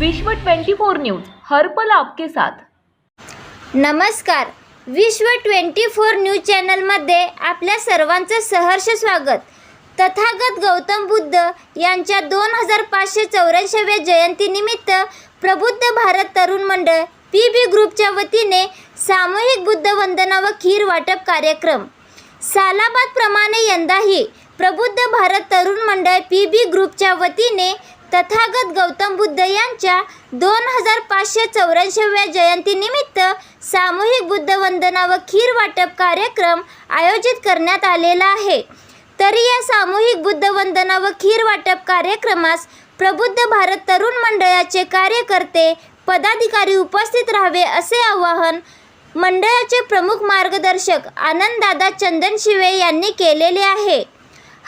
विश्व 24 न्यूज हर पल आपके साथ. नमस्कार. विश्व ट्वेंटी फोर न्यूज चॅनलमध्ये आपल्या सर्वांचं सहर्ष स्वागत. तथागत गौतम बुद्ध यांच्या दोन हजार पाचशे चौऱ्याऐंशीव्या जयंतीनिमित्त प्रबुद्ध भारत तरुण मंडळ पी बी ग्रुपच्या वतीने सामूहिक बुद्ध वंदना व खीर वाटप कार्यक्रम. सालाबादप्रमाणे यंदाही प्रबुद्ध भारत तरुण मंडळ पी बी ग्रुपच्या वतीने तथागत गौतम बुद्ध यांच्या दोन हजार पाचशे चौऱ्याऐंशीव्या जयंतीनिमित्त सामूहिक बुद्ध वंदना व खीर वाटप कार्यक्रम आयोजित करण्यात आलेला आहे. तरी या सामूहिक बुद्ध वंदना व खीर वाटप कार्यक्रमास प्रबुद्ध भारत तरुण मंडळाचे कार्यकर्ते पदाधिकारी उपस्थित राहावे असे आवाहन मंडळाचे प्रमुख मार्गदर्शक आनंददादा चंदनशिवे यांनी केलेले आहे.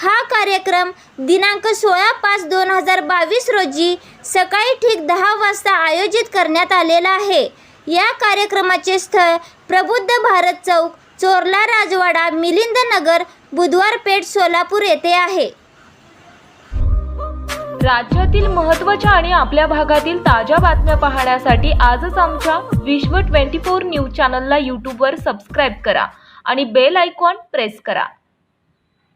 हा कार्यक्रम दिनांक सोळा पाच दोन हजार बावीस रोजी सकाळी ठीक दहा वाजता आयोजित करण्यात आलेला आहे. या कार्यक्रमाचे स्थळ प्रबुद्ध भारत चौक चोरला राजवाडा मिलिंद नगर बुधवार पेठ सोलापूर येथे आहे. राज्यातील महत्त्वाच्या आणि आपल्या भागातील ताज्या बातम्या पाहण्यासाठी आजच आमच्या विश्व 24 न्यूज चॅनलला यूट्यूबवर सबस्क्राईब करा आणि बेल आयकॉन प्रेस करा.